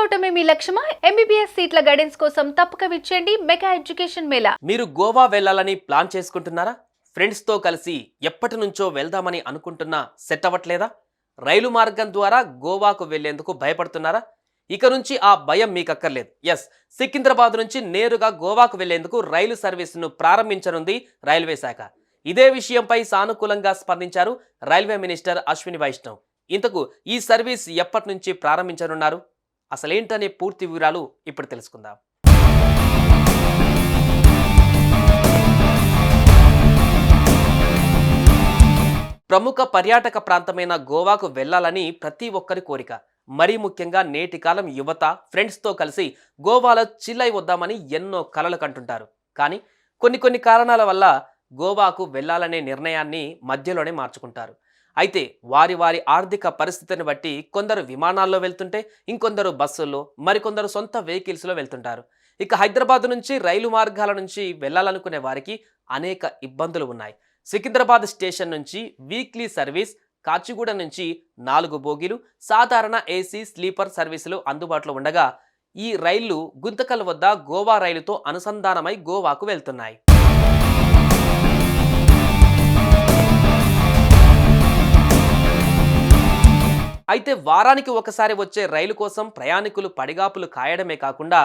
అవటమే మీ లక్ష్యమా? MBBS సీట్ల guidance కోసం తప్పక విచ్చేయండి మెగా ఎడ్యుకేషన్ మేళా. మీరు గోవా వెళ్ళాలని ప్లాన్ చేసుకుంటున్నారా? ఫ్రెండ్స్తో కలిసి ఎప్పటి నుంచో వెళ్దామని అనుకుంటున్నా సెట్ అవ్వట్లేదా? రైలు మార్గం ద్వారా గోవాకు వెళ్ళేందుకు భయపడుతున్నారా? ఇక నుంచి ఆ భయం మీకు అక్కర్లేదు ఎస్ సికింద్రాబాద్ నుంచి నేరుగా గోవాకు వెళ్ళేందుకు రైలు సర్వీసును ప్రారంభించనుంది రైల్వే శాఖ. ఇదే విషయంపై సానుకూలంగా స్పందించారు రైల్వే మినిస్టర్ అశ్విని వైష్ణవ్. ఇంతకు ఈ సర్వీస్ ఎప్పటి నుంచి ప్రారంభించనున్నారు? అసలేంటనే పూర్తి వివరాలు ఇప్పుడు తెలుసుకుందాం. ప్రముఖ పర్యాటక ప్రాంతమైన గోవాకు వెళ్ళాలని ప్రతి ఒక్కరి కోరిక. మరీ ముఖ్యంగా నేటి కాలం యువత ఫ్రెండ్స్తో కలిసి గోవాలో చిల్ అయి వద్దామని ఎన్నో కలలు కంటుంటారు. కానీ కొన్ని కొన్ని కారణాల వల్ల గోవాకు వెళ్ళాలనే నిర్ణయాన్ని మధ్యలోనే మార్చుకుంటారు. అయితే వారి వారి ఆర్థిక పరిస్థితిని బట్టి కొందరు విమానాల్లో వెళ్తుంటే ఇంకొందరు బస్సుల్లో మరికొందరు సొంత వెహికల్స్లో వెళ్తుంటారు. ఇక హైదరాబాద్ నుంచి రైలు మార్గాల నుంచి వెళ్ళాలనుకునే వారికి అనేక ఇబ్బందులు ఉన్నాయి. సికింద్రాబాద్ స్టేషన్ నుంచి వీక్లీ సర్వీస్ కాచిగూడ నుంచి నాలుగు బోగీలు సాధారణ ఏసీ స్లీపర్ సర్వీసులు అందుబాటులో ఉండగా ఈ రైళ్ళు గుంతకల్ వద్ద గోవా రైలుతో అనుసంధానమై గోవాకు వెళ్తున్నాయి. అయితే వారానికి ఒకసారి వచ్చే రైలు కోసం ప్రయాణికులు పడిగాపులు కాయడమే కాకుండా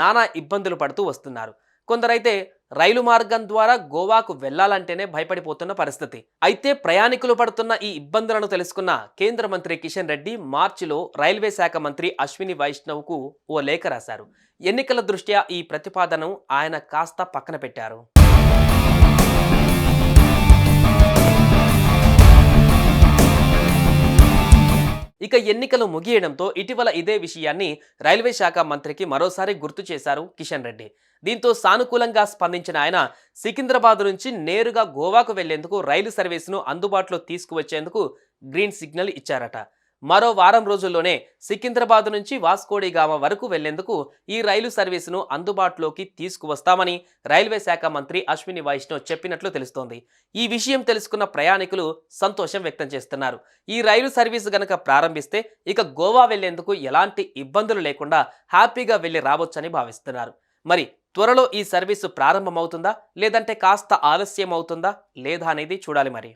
నానా ఇబ్బందులు పడుతూ వస్తున్నారు. కొందరైతే రైలు మార్గం ద్వారా గోవాకు వెళ్ళాలంటేనే భయపడిపోతున్న పరిస్థితి. అయితే ప్రయాణికులు పడుతున్న ఈ ఇబ్బందులను తెలుసుకున్న కేంద్ర మంత్రి కిషన్ రెడ్డి మార్చిలో రైల్వే శాఖ మంత్రి అశ్విని వైష్ణవ్కు ఓ లేఖ రాశారు. ఎన్నికల దృష్ట్యా ఈ ప్రతిపాదనను ఆయన కాస్త పక్కన పెట్టారు. ఇక ఎన్నికలు ముగియడంతో ఇటీవల ఇదే విషయాన్ని రైల్వే శాఖ మంత్రికి మరోసారి గుర్తు చేశారు కిషన్ రెడ్డి. దీంతో సానుకూలంగా స్పందించిన ఆయన సికింద్రాబాద్ నుంచి నేరుగా గోవాకు వెళ్ళేందుకు రైలు సర్వీసును అందుబాటులో తీసుకువచ్చేందుకు గ్రీన్ సిగ్నల్ ఇచ్చారట. మరో వారం రోజుల్లోనే సికింద్రాబాద్ నుంచి వాస్కోడిగామ వరకు వెళ్ళేందుకు ఈ రైలు సర్వీసును అందుబాటులోకి తీసుకువస్తామని రైల్వే శాఖ మంత్రి అశ్విని వైష్ణవ్ చెప్పినట్లు తెలుస్తోంది. ఈ విషయం తెలుసుకున్న ప్రయాణికులు సంతోషం వ్యక్తం చేస్తున్నారు. ఈ రైలు సర్వీసు గనక ప్రారంభిస్తే ఇక గోవా వెళ్ళేందుకు ఎలాంటి ఇబ్బందులు లేకుండా హ్యాపీగా వెళ్ళి రావచ్చని భావిస్తున్నారు. మరి త్వరలో ఈ సర్వీసు ప్రారంభమవుతుందా? లేదంటే కాస్త ఆలస్యం అవుతుందా లేదా అనేది చూడాలి మరి.